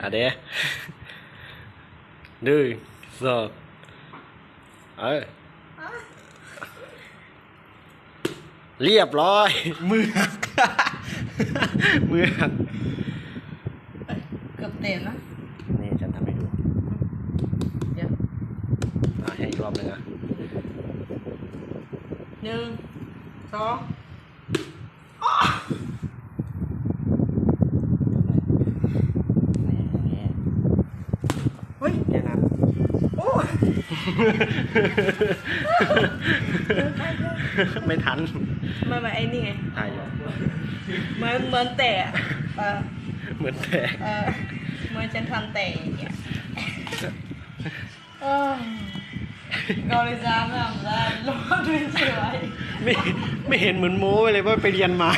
อะเด้หนึ่งสองเออเรียบร้อย มือหักมือหักเกือบเต็มนะ นี่ฉันทำให้ดูเดี๋ยวอะให้อีกรอบหนึ่งอะหนึ่งสอง นี่นี่ เฮ้ย แค่นั้น โอ้ย ไม่ทันไม่ไม่ไอ้นี่ไงถ่ายอยู่เหมือนเหมือนแต่อะเออเหมือนแตกเออเหมือนฉันทำแต่อย่างเงี้ยเออเกาหลีจ้าไม่ทำได้รอดด้วยสวย ไม่ไม่เห็นเหมือนโม้ไปเลยว่าไปเรียนมา